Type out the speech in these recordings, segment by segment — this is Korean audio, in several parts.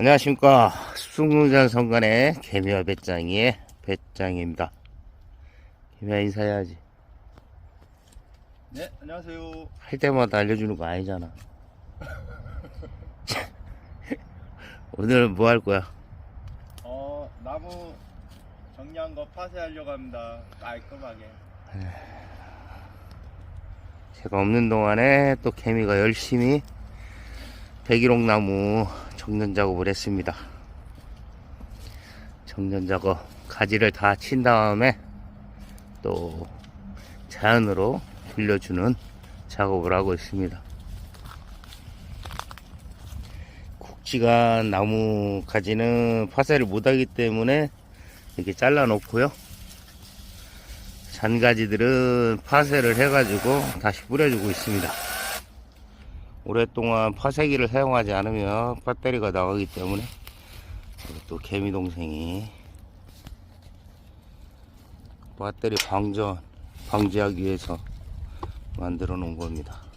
안녕하십니까 숲속농장 성관의 개미와 배짱이의 배짱입니다 개미야 인사해야지 네, 안녕하세요. 할 때마다 알려주는 거 아니잖아 오늘 뭐할 거야 어, 나무 정리한 거 파쇄하려고 합니다. 깔끔하게. 제가 없는 동안에 또 개미가 열심히 백일홍나무 정년 작업을 했습니다. 정년 작업 가지를 다 친 다음에 또 자연으로 빌려주는 작업을 하고 있습니다. 굵직한 나무 가지는 파쇄를 못하기 때문에 이렇게 잘라 놓고요. 잔가지들은 파쇄를 해가지고 다시 뿌려주고 있습니다. 오랫동안 파쇄기를 사용하지 않으면 배터리가 나가기 때문에 또 개미 동생이 배터리 방전 방지하기 위해서 만들어 놓은 겁니다.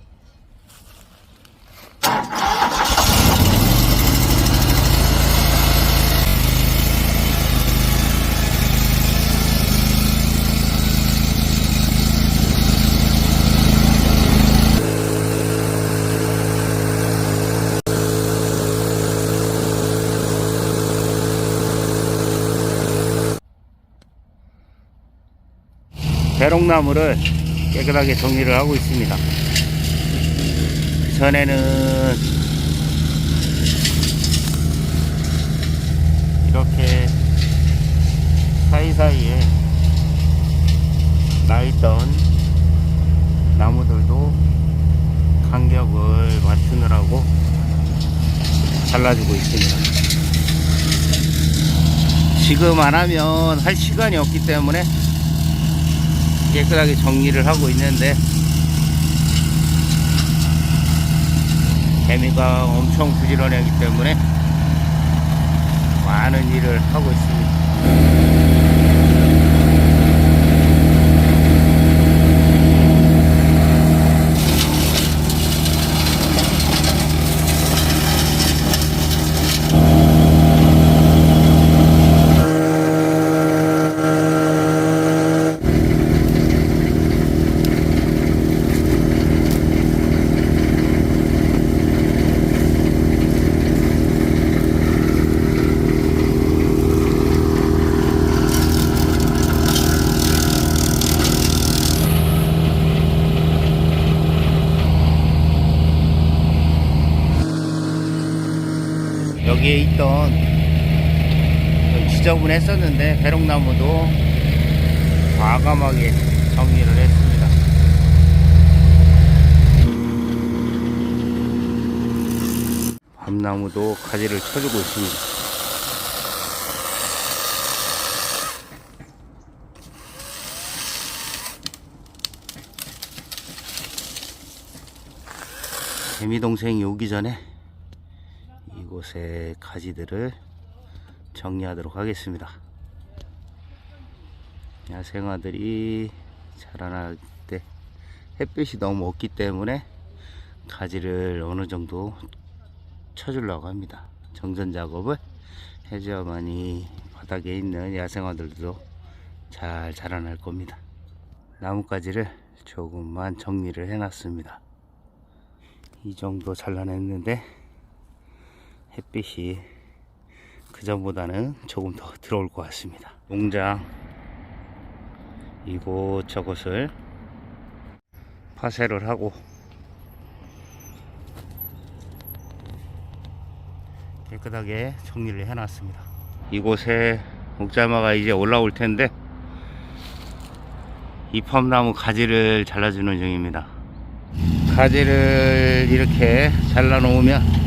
대롱나무를 깨끗하게 정리를 하고 있습니다. 전에는 이렇게 사이사이에 나있던 나무들도 간격을 맞추느라고 잘라주고 있습니다. 지금 안 하면 할 시간이 없기 때문에 깨끗하게 정리를 하고 있는데 개미가 엄청 부지런하기 때문에 많은 일을 하고 있습니다. 여기에 있던 좀 지저분했었는데 배롱나무도 과감하게 정리를 했습니다. 밤나무도 가지를 쳐주고 있습니다. 개미 동생이 오기 전에 이 곳의 가지들을 정리하도록 하겠습니다. 야생화들이 자라날 때 햇빛이 너무 없기 때문에 가지를 어느 정도 쳐주려고 합니다. 정전 작업을 해줘야만이 바닥에 있는 야생화들도 잘 자라날 겁니다. 나뭇가지를 조금만 정리를 해놨습니다. 이 정도 잘라냈는데 햇빛이 그전보다는 조금 더 들어올 것 같습니다. 농장 이곳저곳을 파쇄를 하고 깨끗하게 정리를 해놨습니다. 이곳에 옥자마가 이제 올라올 텐데 이펌나무 가지를 잘라주는 중입니다. 가지를 이렇게 잘라 놓으면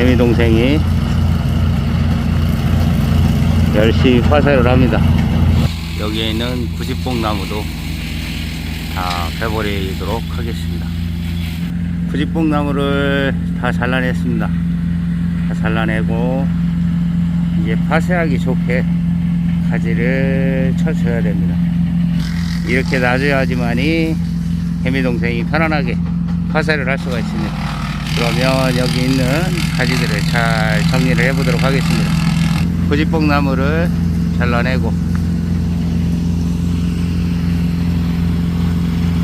개미 동생이 열심히 화살을 합니다. 여기에 있는 구지뽕 나무도 다 빼버리도록 하겠습니다. 구지뽕 나무를 다 잘라냈습니다. 다 잘라내고 이제 파쇄하기 좋게 가지를 쳐줘야 됩니다. 이렇게 놔줘야지만이 개미 동생이 편안하게 파쇄를 할 수가 있습니다. 그러면 여기 있는 가지들을 잘 정리를 해 보도록 하겠습니다. 고지뽕 나무를 잘라내고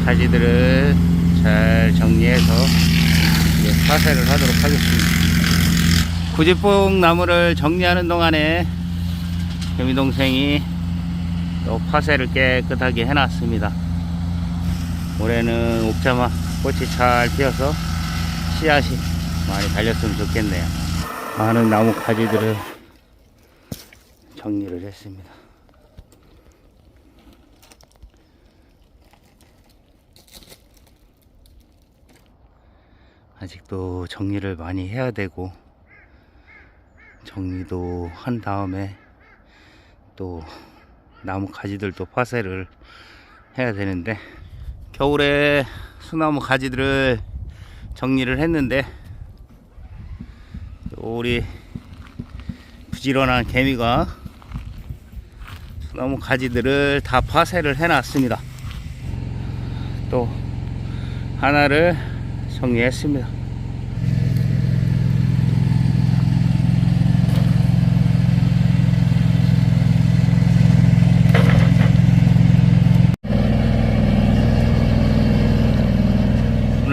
가지들을 잘 정리해서 파쇄를 하도록 하겠습니다. 구지뽕 나무를 정리하는 동안에 개미 동생이 또 파쇄를 깨끗하게 해놨습니다. 올해는 옥자마 꽃이 잘 피어서 씨앗이 많이 달렸으면 좋겠네요. 많은 나무 가지들을 정리를 했습니다. 아직도 정리를 많이 해야 되고 정리도 한 다음에 또 나무 가지들도 파쇄를 해야 되는데 겨울에 소나무 가지들을 정리를 했는데 또 우리 부지런한 개미가 소나무 가지들을 다 파쇄를 해놨습니다. 또 하나를 정리했습니다.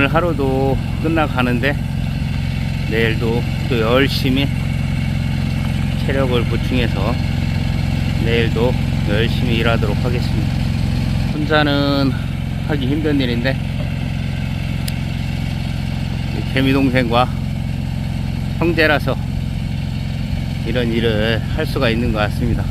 오늘 하루도 끝나가는데 내일도 또 열심히 체력을 보충해서 내일도 열심히 일하도록 하겠습니다. 혼자는 하기 힘든 일인데 이 개미 동생과 형제라서 이런 일을 할 수가 있는 것 같습니다.